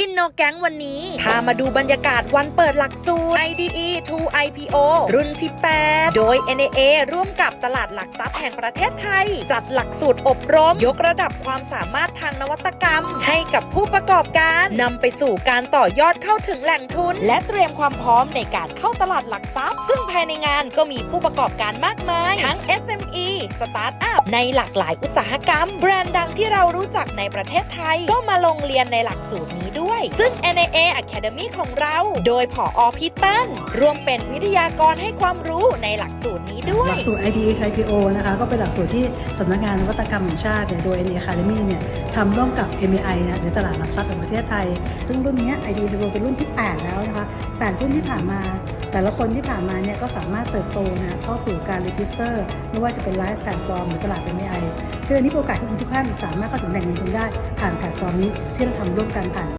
อินโนแกงวันนี้ พามาดูบรรยากาศวันเปิดหลักสูตร IDE to IPO รุ่นที่ 8 โดย NAA ร่วมกับตลาดหลักทรัพย์แห่งประเทศไทย จัดหลักสูตรอบรม ยกระดับความสามารถทางนวัตกรรม ให้กับผู้ประกอบการนำไปสู่การต่อยอดเข้าถึงแหล่งทุน และเตรียมความพร้อมในการเข้าตลาดหลักทรัพย์ ซึ่งภายในงานก็มีผู้ประกอบการมากมาย ทั้ง สตาร์ทอัพในหลากหลายอุตสาหกรรม แบรนด์ดังที่เรารู้จักในประเทศไทย ก็มาลงเรียนในหลักสูตรนี้ด้วย ซึ่ง NAA Academy ของเรา โดยผออพี่ตั้นร่วมเป็นวิทยากรให้ความรู้ในหลักสูตรนี้ด้วย หลักสูตร IDE IPO นะคะก็เป็นหลักสูตรที่สำนักงานนวัตกรรมแห่งชาติเนี่ยโดย NA Academy เนี่ยทำร่วมกับ MAI นะหรือตลาดหลักทรัพย์แห่งประเทศไทย ซึ่งรุ่นนี้ IDE IPO เป็นรุ่นที่ 8 แล้วนะคะ 8 รุ่นที่ผ่านมา แต่ละคนที่ผ่านมาเนี่ยก็สามารถเติบโตนะเข้าสู่การเรจิสเตอร์ไม่ว่าจะเป็นไลฟ์แพลตฟอร์มหรือตลาดเป็นไอเชื่อนี้โอกาสที่ทุกท่านสามารถเข้าถึงแหล่งเงินทุนได้ผ่านแพลตฟอร์มนี้ที่เราทำร่วมกันผ่าน